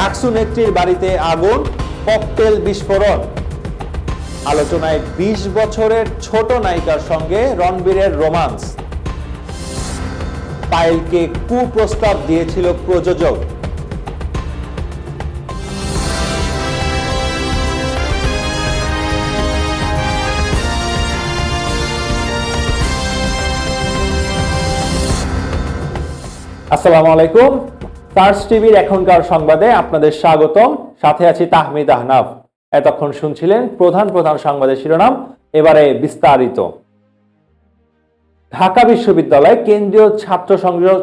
ডাকসু নেত্রীর বাড়িতে আগুন, ককটেল বিস্ফোরণ। আলোচনায় ২০ বছরের ছোট নায়িকার সঙ্গে রণবীরের রোমান্স। পায়েলকে কুপ্রস্তাব দিয়েছিল প্রযোজক। আসসালামু আলাইকুম। ফার্স্ট টিভির এখনকার সংবাদে আপনাদের স্বাগতম। সাথে আছি তাহমিদ আহনাফ। এতক্ষণ শুনছিলেন প্রধান প্রধান সংবাদের শিরোনাম, এবারে বিস্তারিত। ঢাকা বিশ্ববিদ্যালয় কেন্দ্রীয় ছাত্র সংসদ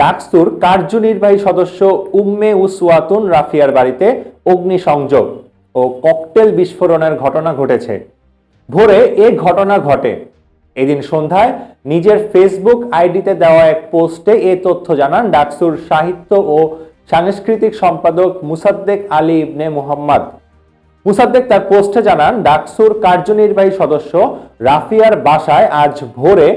ডাকসুর কার্যনির্বাহী সদস্য উম্মে উসওয়াতুন রাফিয়ার বাড়িতে অগ্নিসংযোগ ও ককটেল বিস্ফোরণের ঘটনা ঘটেছে। ভোরে এ ঘটনা ঘটে। এদিন সন্ধ্যায় নিজের ফেসবুক আইডিতে দেওয়া এক পোস্টে এ তথ্য জানান ডাকসুর সাহিত্য ও সাংস্কৃতিক সম্পাদক মুসাদ্দেক আলী ইবনে মুহাম্মদ। মুসাদ্দেক তার পোস্টে জানান, ডাকসুর কার্যনির্বাহী সদস্য রাফিয়ার বাসায় আজ ভোরে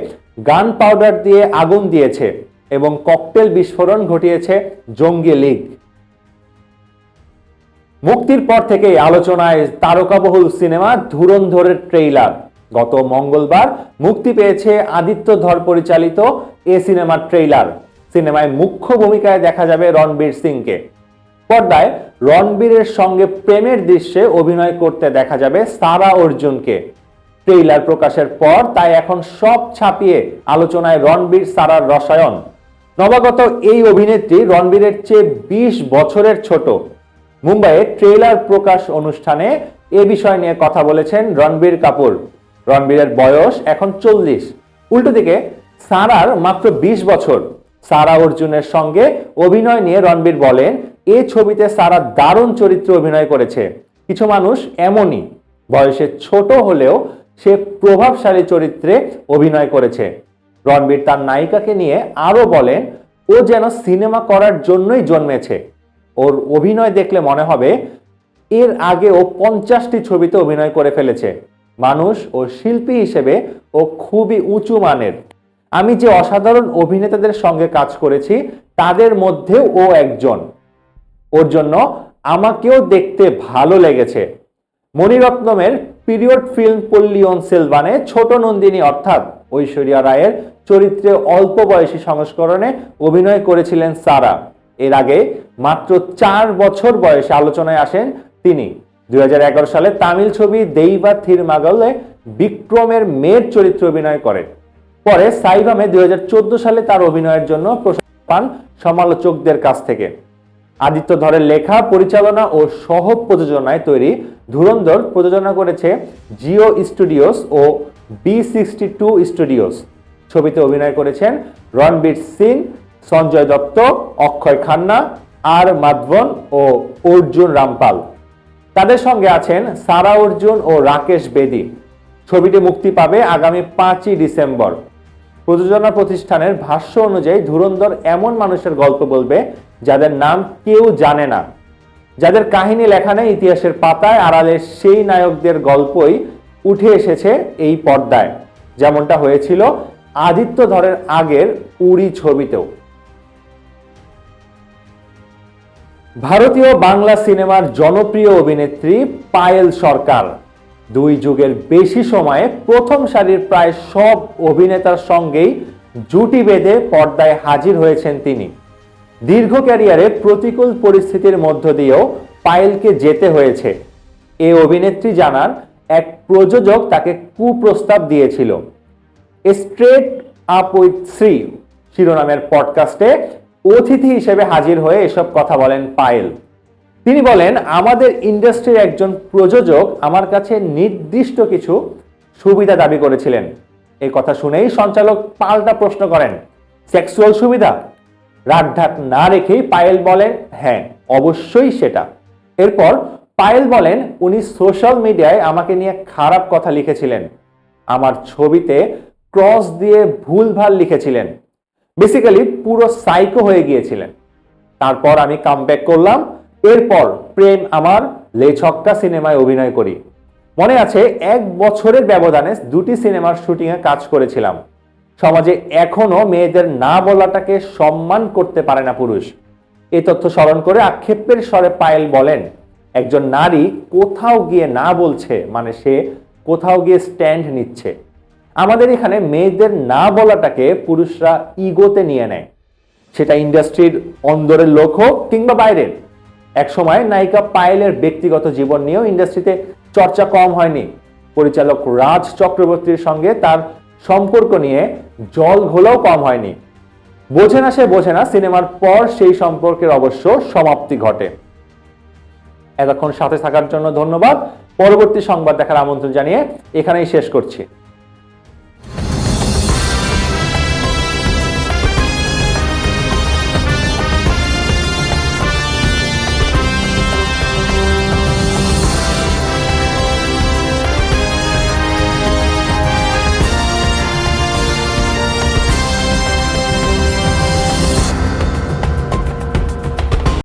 গান পাউডার দিয়ে আগুন দিয়েছে এবং ককটেল বিস্ফোরণ ঘটিয়েছে জঙ্গি লীগ। মুক্তির পর থেকেই আলোচনায় তারকাবহুল সিনেমা ধুরন্ধরের ট্রেইলার। গত মঙ্গলবার মুক্তি পেয়েছে আদিত্য ধর পরিচালিত এ সিনেমার ট্রেইলার। সিনেমায় মুখ্য ভূমিকায় দেখা যাবে রণবীর সিংকে। পর্দায় রণবীরের সঙ্গে প্রেমের দৃশ্যে অভিনয় করতে দেখা যাবে সারা অর্জুনকে। ট্রেইলার প্রকাশের পর তাই এখন সব ছাপিয়ে আলোচনায় রণবীর সারার রসায়ন। নবাগত এই অভিনেত্রী রণবীরের চেয়ে বিশ বছরের ছোট। মুম্বাইয়ে ট্রেলার প্রকাশ অনুষ্ঠানে এ বিষয় নিয়ে কথা বলেছেন রণবীর কাপুর। রণবীরের বয়স এখন চল্লিশ। উল্টো দিকে, সারার মাত্র ২০ বছর। সারা অর্জুনের সঙ্গে অভিনয় নিয়ে রণবীর বলেন, এ ছবিতে সারা দারুণ চরিত্রে অভিনয় করেছে। কিছু মানুষ এমনই। বয়সে ছোট হলেও সে প্রভাবশালী চরিত্রে অভিনয় করেছে। রণবীর তার নায়িকাকে নিয়ে আরও বলেন, ও যেন সিনেমা করার জন্যই জন্মেছে। ওর অভিনয় দেখলে মনে হবে, এর আগে ও পঞ্চাশটি ছবিতে অভিনয় করে ফেলেছে। মানুষ ও শিল্পী হিসেবে ও খুবই উঁচু মানের। আমি যে অসাধারণ অভিনেতাদের সঙ্গে কাজ করেছি, তাদের মধ্যেও ও একজন। ওর জন্য আমাকেও দেখতে ভালো লেগেছে। মণিরত্নমের পিরিয়ড ফিল্ম পল্লিয়ন সেলভানে ছোট নন্দিনী অর্থাৎ ঐশ্বরিয়া রায়ের চরিত্রে অল্প বয়সী সংস্করণে অভিনয় করেছিলেন সারা। এর আগে মাত্র চার বছর বয়সে আলোচনায় আসেন তিনি। দুই হাজার এগারো সালে তামিল ছবি দেইবা থির মাগলে বিক্রমের মেয়ের চরিত্রে অভিনয় করেন পরে সাইভামে দুই সালে তার অভিনয়ের জন্য প্রশংসা পান সমালোচকদের কাছ থেকে। আদিত্য ধরের লেখা, পরিচালনা ও সহ প্রযোজনায় তৈরি ধুরন্ধর প্রযোজনা করেছে জিও স্টুডিওস ও বি সিক্সটি টু স্টুডিওস। ছবিতে অভিনয় করেছেন রণবীর সিং, সঞ্জয় দত্ত, অক্ষয় খান্না, আর মাধবন ও অর্জুন রামপাল। তাদের সঙ্গে আছেন সারা অর্জুন ও রাকেশ বেদি। ছবিটি মুক্তি পাবে আগামী পাঁচই ডিসেম্বর। প্রযোজনা প্রতিষ্ঠানের ভাষ্য অনুযায়ী ধুরন্ধর এমন মানুষের গল্প বলবে যাদের নাম কেউ জানে না। যাদের কাহিনী লেখা নেই ইতিহাসের পাতায়, আড়ালে সেই নায়কদের গল্পই উঠে এসেছে এই পর্দায়। যেমনটা হয়েছিল আদিত্য ধরের আগের উড়ি ছবিতেও। ভারতীয় বাংলা সিনেমার জনপ্রিয় অভিনেত্রী পায়েল সরকার। দুই যুগের বেশি সময়ে প্রথম সারির প্রায় সব অভিনেতার সঙ্গেই জুটি বেঁধে পর্দায় হাজির হয়েছেন তিনি। দীর্ঘ ক্যারিয়ারে প্রতিকূল পরিস্থিতির মধ্য দিয়েও পায়েলকে যেতে হয়েছে। এ অভিনেত্রী জানান, এক প্রযোজক তাকে কুপ্রস্তাব দিয়েছিল। স্ট্রেট আপ উইথ শ্রী শিরোনামের পডকাস্টে অতিথি হিসেবে হাজির হয়ে এসব কথা বলেন পায়েল। তিনি বলেন, আমাদের ইন্ডাস্ট্রির একজন প্রযোজক আমার কাছে নির্দিষ্ট কিছু সুবিধা দাবি করেছিলেন। এই কথা শুনেই সঞ্চালক পাল্টা প্রশ্ন করেন, সেক্সুয়াল সুবিধা? রাগঢাক না রেখেই পায়েল বলেন হ্যাঁ অবশ্যই সেটা। এরপর পায়েল বলেন, উনি সোশ্যাল মিডিয়ায় আমাকে নিয়ে খারাপ কথা লিখেছিলেন। আমার ছবিতে ক্রস দিয়ে ভুলভাল লিখেছিলেন। বেসিক্যালি পুরো সাইকো হয়ে গিয়েছিলেন। তারপর আমি কামব্যাক করলাম। এরপর প্রেম আমার লেছক্কা সিনেমায় অভিনয় করি। মনে আছে, এক বছরের ব্যবধানে দুটি সিনেমার শুটিংয়ে কাজ করেছিলাম। সমাজে এখনও মেয়েদের না বলাটাকে সম্মান করতে পারে না পুরুষ। এই তথ্য স্মরণ করে আক্ষেপের স্বরে পায়েল বলেন, একজন নারী কোথাও গিয়ে না বলছে মানে সে কোথাও গিয়ে স্ট্যান্ড নিচ্ছে। আমাদের এখানে মেয়েদের না বলাটাকে পুরুষরা ইগোতে নিয়ে নেয়। সেটা ইন্ডাস্ট্রির অন্দরের লোক হোক কিংবা বাইরের। একসময় নায়িকা পায়েলের ব্যক্তিগত জীবন নিয়েও ইন্ডাস্ট্রিতে চর্চা কম হয়নি। পরিচালক রাজ চক্রবর্তীর সঙ্গে তার সম্পর্ক নিয়ে জল ঘোলাও কম হয়নি। বোঝে না সে বোঝে না, সিনেমার পর সেই সম্পর্কের অবশ্য সমাপ্তি ঘটে। এতক্ষণ সাথে থাকার জন্য ধন্যবাদ। পরবর্তী সংবাদ দেখার আমন্ত্রণ জানিয়ে এখানেই শেষ করছি।